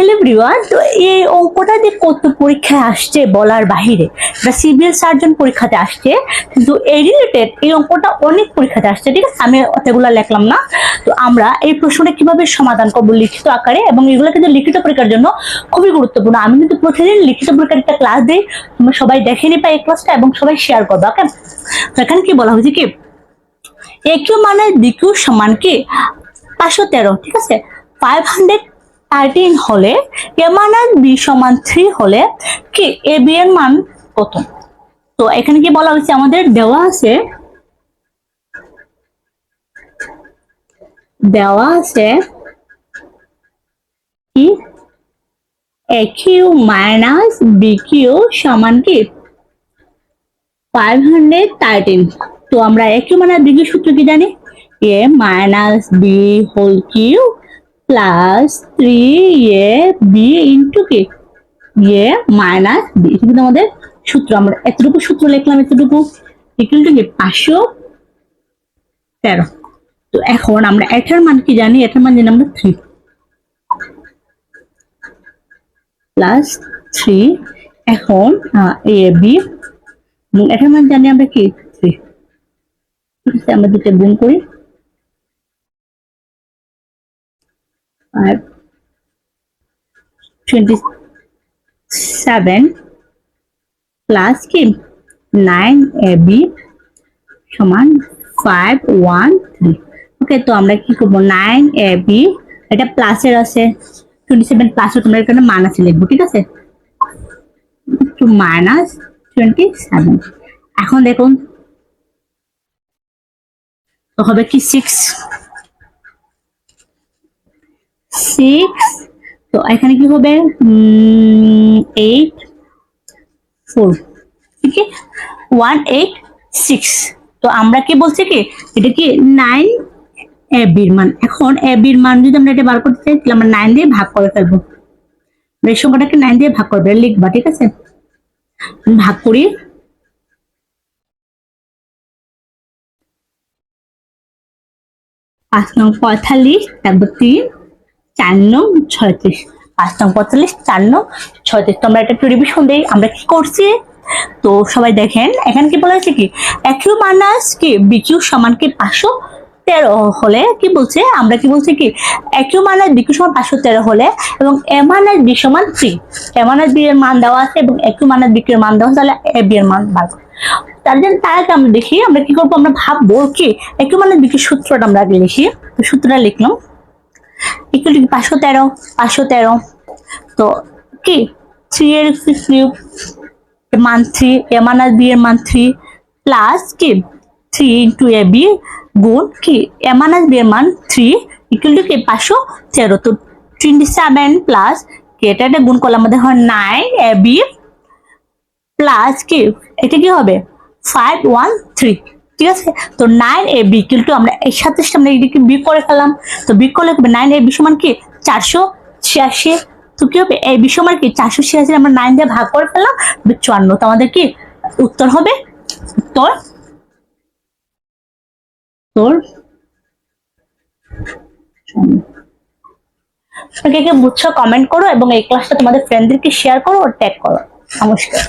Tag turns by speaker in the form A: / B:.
A: Hello everyone তো এই অঙ্কটা যে কত পরীক্ষায় আসছে বলার বাহিরে, বা সিভিল সার্জন পরীক্ষাতে আসছে, কিন্তু এই রিলেটেড এই অঙ্কটা অনেক পরীক্ষাতে আসছে, ঠিক আছে? আমি অতগুলো লিখলাম না। তো আমরা এই প্রশ্নটা কীভাবে সমাধান করব লিখিত আকারে, এবং এগুলো কিন্তু লিখিত পরীক্ষার জন্য খুবই গুরুত্বপূর্ণ। আমি কিন্তু প্রতিদিন লিখিত পরীক্ষার একটা ক্লাস দিই, তোমরা সবাই দেখে নিবা এই ক্লাসটা এবং সবাই শেয়ার করবে ওকে তো এখানে কি বলা হয়েছে কি? একটু মানে দ্বিকু সমান কি? পাঁচশো তেরো, ঠিক আছে? ফাইভ হান্ড্রেড থার্টিন হলে এ মানার বি সমান থ্রি হলে কি? এ বি এর মান কত? তো এখানে কি বলা হয়েছে? আমাদের দেওয়া আছে দেওয়া আছে কি? A q minus b q সমান কি? ফাইভ হান্ড্রেড থার্টিন তো আমরা এ মাইনাস বি কিউ সূত্র কি জানি? A minus b whole q plus three a b into কি এ মাইনাস বি এটা কিন্তু আমাদের সূত্র। আমরা এতটুকু সূত্র লিখলাম, এতটুকু। ইকুয়াল টু কি? পাঁচশো তেরো। তো এখন আমরা এটার মান কি জানি? এটার মান জানি আমরা থ্রি প্লাস থ্রি এখন এ বি এটার মান জানি আমরা কি? থ্রি আমরা দুটো গুণ করি। টোয়েন্টি সেভেন প্লাস কি? নাইন এ বি সমান ফাইভ ওয়ান থ্রি ওকে তো আমরা কি করব? নাইন এ বি এটা প্লাসের আছে। টোয়েন্টি সেভেন প্লাস তোমরা এখানে মাইনাসে লিখব, ঠিক আছে? টু মাইনাস টোয়েন্টি সেভেন এখন দেখুন, তো হবে কি সিক্স সিক্স তো এখানে কি হবে? এইট ফোর ঠিক ওয়ান এইট সিক্স তো আমরা কি বলছি কি? এটা কি নাইন এ বির মান। এখন এ বির মান যদি আমরা এটা বার করতে চাই, তাহলে আমরা নাইন দিয়ে ভাগ করে ফেলব। এই সংখ্যাটাকে নাইন দিয়ে ভাগ করবে লিখবা, ঠিক আছে? ভাগ করি। পাঁচ নং পঁয়তাল্লিশ, তারপর তিন। চার নং ছয়ত্রিশ। পাঁচ নং পঁয়তাল্লিশ, চার নং ছয়ত্রিশ। তো আমরা এটা একটু আমরা কি করছি? তো সবাই দেখেন, এখানে কি বলা হয়েছে কি? একিউ মাইনাস কি বিকিউ সমান কি পাঁচশো তেরো হলে কি বলছে? আমরা কি বলছি কি? একিউ মাইনাস বিকিউ সমান পাঁচশো তেরো হলে এবং এ মাইনাস বি সমান থ্রি এ মাইনাস বি এর মান দেওয়া আছে এবং একিউ মাইনাস বিকিউ এর মান দেওয়া তাহলে এ বি এর মান বার তার জন্য তার আগে আমরা দেখি, আমরা কি করব? আমরা ভাববো কি? একটু মানে দেখি সূত্রটা আমরা আগে লিখি। সূত্রটা লিখলাম। একটু লিখি পাঁচশো তেরো পাঁচশো তেরো। তো কি? থ্রি এর কিউব মান থ্রি এ বি এর মান থ্রি প্লাস কি? থ্রি ইন্টু এ বি গুণ কি? এ মানাস বি এর মান থ্রি ইকুয়াল টু কি? পাঁচশো তেরো। তো টোয়েন্টি সেভেন প্লাস কি? এটা এটা গুণ করলে আমাদের হয় নাইন এ বি প্লাস কি? এটা কি হবে? ফাইভ ওয়ান থ্রি ঠিক আছে? তো নাইন এ বি কিন্তু আমরা এই সাথে আমরা এদিকে বি করে ফেললাম। তো বি করলে নাইন এ বি সমান কি? চারশো ছিয়াশি। তো কি হবে? এই সমান কি? চারশো ছিয়াশি আমরা নাইন দিয়ে ভাগ করে ফেললাম চুয়ান্ন। তো আমাদের কি উত্তর হবে? উত্তর? তোর কে কে বুঝছ? কমেন্ট করো এবং এই ক্লাসটা তোমাদের ফ্রেন্ডদেরকে শেয়ার করো ও ট্যাগ করো। নমস্কার।